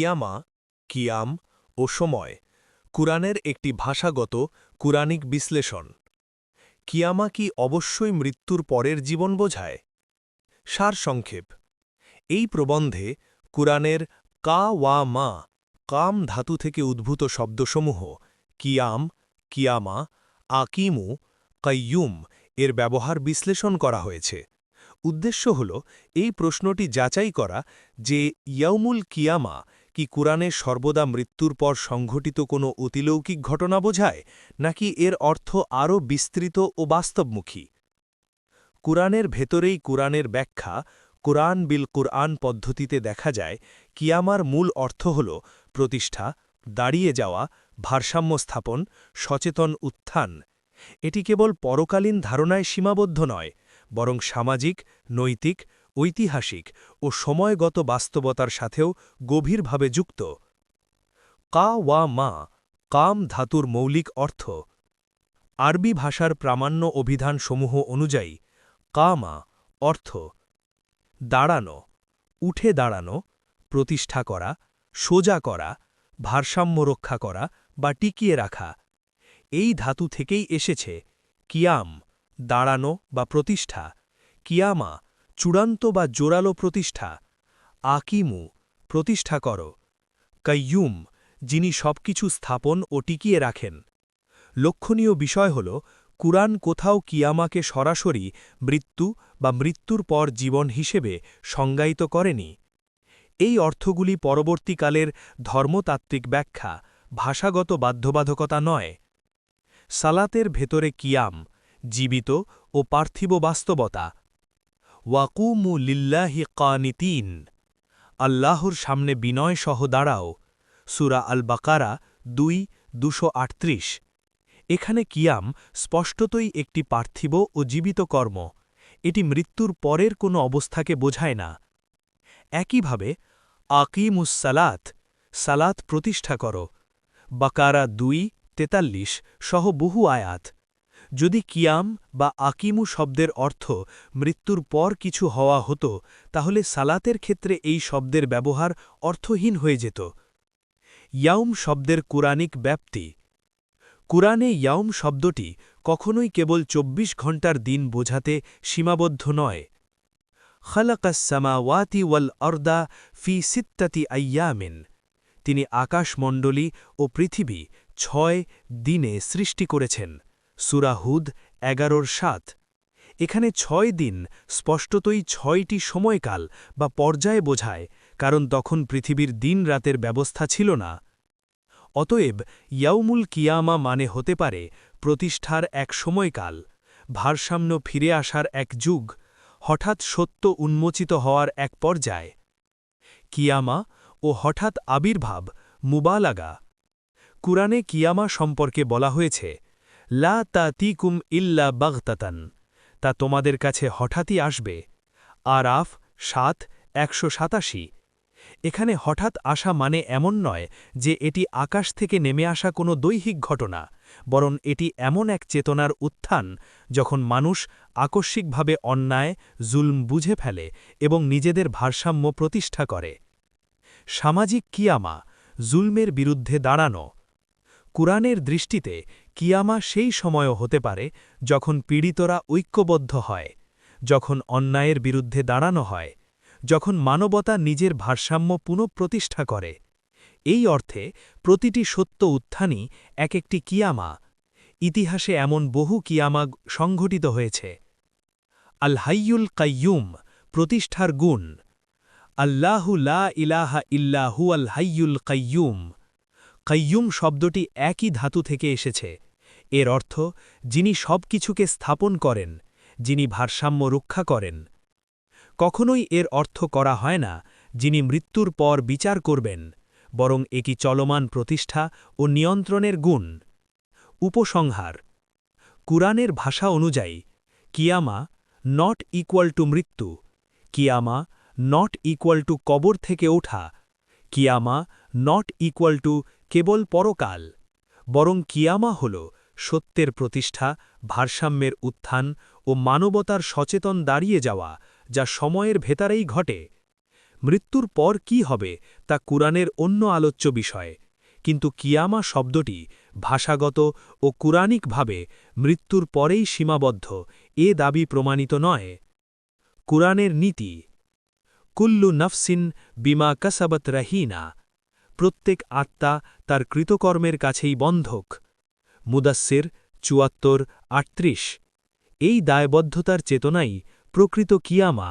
কিয়ামা, কিয়াম ও সময় কুরআনের একটি ভাষাগত কুরানিক বিশ্লেষণ। কিয়ামা কি অবশ্যই মৃত্যুর পরের জীবন বোঝায়? সারসংক্ষেপ এই প্রবন্ধে কুরআনের কা ওয়া মা, কাম ধাতু থেকে উদ্ভূত শব্দসমূহ কিয়াম, কিয়ামা, আকিমু, কাইয়ুম এর ব্যবহার বিশ্লেষণ করা হয়েছে। উদ্দেশ্য হল এই প্রশ্নটি যাচাই করা যে ইয়াউমুল কিয়ামা কি কুরআনে সর্বদা মৃত্যুর পর সংঘটিত কোনো অতিলৌকিক ঘটনা বোঝায়, নাকি এর অর্থ আরও বিস্তৃত ও বাস্তবমুখী? কুরআনের ভেতরেই কুরআনের ব্যাখ্যা, কুরআন বিল কুরআন পদ্ধতিতে দেখা যায়, কিয়ামার মূল অর্থ হল প্রতিষ্ঠা, দাঁড়িয়ে যাওয়া, ভারসাম্য স্থাপন, সচেতন উত্থান। এটি কেবল পরকালীন ধারণায় সীমাবদ্ধ নয়, বরং সামাজিক, নৈতিক ঐতিহাসিক ও সময়গত বাস্তবতার সাথেও গভীরভাবে যুক্ত। কা ওয়া মা, কাম ধাতুর মৌলিক অর্থ। আরবি ভাষার প্রামাণ্য অভিধানসমূহ অনুযায়ী, কামা অর্থ, দাঁড়ানো, উঠে দাঁড়ানো, প্রতিষ্ঠা করা, সোজা করা, ভারসাম্য রক্ষা করা বা টিকিয়ে রাখা। এই ধাতু থেকেই এসেছে কিয়াম, দাঁড়ানো বা প্রতিষ্ঠা, কিয়ামা চূড়ান্ত বা জোরালো প্রতিষ্ঠা, আকিমু, প্রতিষ্ঠা কর। কাইয়ুম, যিনি সবকিছু স্থাপন ও টিকিয়ে রাখেন। লক্ষণীয় বিষয় হল, কুরআন কোথাও কিয়ামাকে সরাসরি মৃত্যু বা মৃত্যুর পর জীবন হিসেবে সংজ্ঞায়িত করেনি। এই অর্থগুলি পরবর্তীকালের ধর্মতাত্ত্বিক ব্যাখ্যা, ভাষাগত বাধ্যবাধকতা নয়। সালাতের ভেতরে কিয়াম, জীবিত ও পার্থিব বাস্তবতা ওয়াকুমু লিল্লাহি কানিতিন। আল্লাহর সামনে বিনয় সহ দাঁড়াও। সুরা আল বাকারা দুই, দুশো এখানে কিয়াম স্পষ্টতই একটি পার্থিব ও জীবিত কর্ম। এটি মৃত্যুর পরের কোনো অবস্থাকে বোঝায় না। একইভাবে আকিমুসালাত সালাত প্রতিষ্ঠা কর। বাকারা দুই, তেতাল্লিশ সহ বহু আয়াত। যদি কিয়াম বা আকিমু শব্দের অর্থ মৃত্যুর পর কিছু হওয়া হতো, তাহলে সালাতের ক্ষেত্রে এই শব্দের ব্যবহার অর্থহীন হয়ে যেত। ইয়াউম শব্দের কুরানিক ব্যাপ্তি। কুরআনে ইয়াউম শব্দটি কখনোই কেবল ২৪ ঘণ্টার দিন বোঝাতে সীমাবদ্ধ নয়। খালাকাসামাওয়াতি ওয়াল অর্দা ফি সিত্তাতি আয়ামিন তিনি আকাশমণ্ডলী ও পৃথিবী ছয় দিনে সৃষ্টি করেছেন। সুরাহুদ এগারোর সাত। এখানে ছয় দিন স্পষ্টতই ছয়টি সময়কাল বা পর্যায়ে বোঝায়, কারণ তখন পৃথিবীর দিন রাতের ব্যবস্থা ছিল না। অতএব ইয়াউমুল কিয়ামা মানে হতে পারে প্রতিষ্ঠার এক সময়কাল, ভারসাম্য ফিরে আসার এক যুগ, হঠাৎ সত্য উন্মোচিত হওয়ার এক পর্যায়। কিয়ামা ও হঠাৎ আবির্ভাব, মুবালাগা। কুরআনে কিয়ামা সম্পর্কে বলা হয়েছে লা তা তিকুম ইল্লা বাগতাতান, তা তোমাদের কাছে হঠাৎই আসবে। আরাফ সাত, একশো সাতাশি। এখানে হঠাৎ আসা মানে এমন নয় যে এটি আকাশ থেকে নেমে আসা কোনো দৈহিক ঘটনা, বরং এটি এমন এক চেতনার উত্থান যখন মানুষ আকস্মিকভাবে অন্যায়, জুলম বুঝে ফেলে এবং নিজেদের ভারসাম্য প্রতিষ্ঠা করে। সামাজিক কিয়ামা, জুলমের বিরুদ্ধে দাঁড়ানো। কুরআনের দৃষ্টিতে কিয়ামা সেই সময়ও হতে পারে যখন পীড়িতরা ঐক্যবদ্ধ হয়, যখন অন্যায়ের বিরুদ্ধে দাঁড়ানো হয়, যখন মানবতা নিজের ভারসাম্য পুনঃপ্রতিষ্ঠা করে। এই অর্থে প্রতিটি সত্য উত্থানই এক একটি কিয়ামা। ইতিহাসে এমন বহু কিয়ামা সংঘটিত হয়েছে। আল হাইয়ুল কাইয়ুম প্রতিষ্ঠার গুণ। আল্লাহু লা ইলাহা ইল্লাহু আল হাইয়ুল কাইয়ুম। কাইয়ুম শব্দটি একই ধাতু থেকে এসেছে। এর অর্থ, যিনি সব কিছুকে স্থাপন করেন, যিনি ভারসাম্য রক্ষা করেন। কখনোই এর অর্থ করা হয় না, যিনি মৃত্যুর পর বিচার করবেন, বরং একি চলমান প্রতিষ্ঠা ও নিয়ন্ত্রণের গুণ। উপসংহার, কুরআনের ভাষা অনুযায়ী, কিয়ামা নট ইকুয়াল টু মৃত্যু, কিয়ামা নট ইকুয়াল টু কবর থেকে ওঠা, কিয়ামা নট ইকুয়াল টু কেবল পরকাল, বরং কিয়ামা হল সত্যের প্রতিষ্ঠা, ভারসাম্যের উত্থান ও মানবতার সচেতন দাঁড়িয়ে যাওয়া, যা সময়ের ভেতরেই ঘটে। মৃত্যুর পর কি হবে তা কুরআনের অন্য আলোচ্য বিষয়। কিন্তু কিয়ামা শব্দটি ভাষাগত ও কুরানিকভাবে মৃত্যুর পরেই সীমাবদ্ধ, এ দাবি প্রমাণিত নয়। কুরআনের নীতি, কুল্লু নফসিন বিমা কাসাবত রাহিনা প্রত্যেক আত্মা তার কৃতকর্মের কাছেই বন্ধক। মুদাস্সের চুয়াত্তর আটত্রিশ। এই দায়বদ্ধতার চেতনাই প্রকৃত কিয়ামা।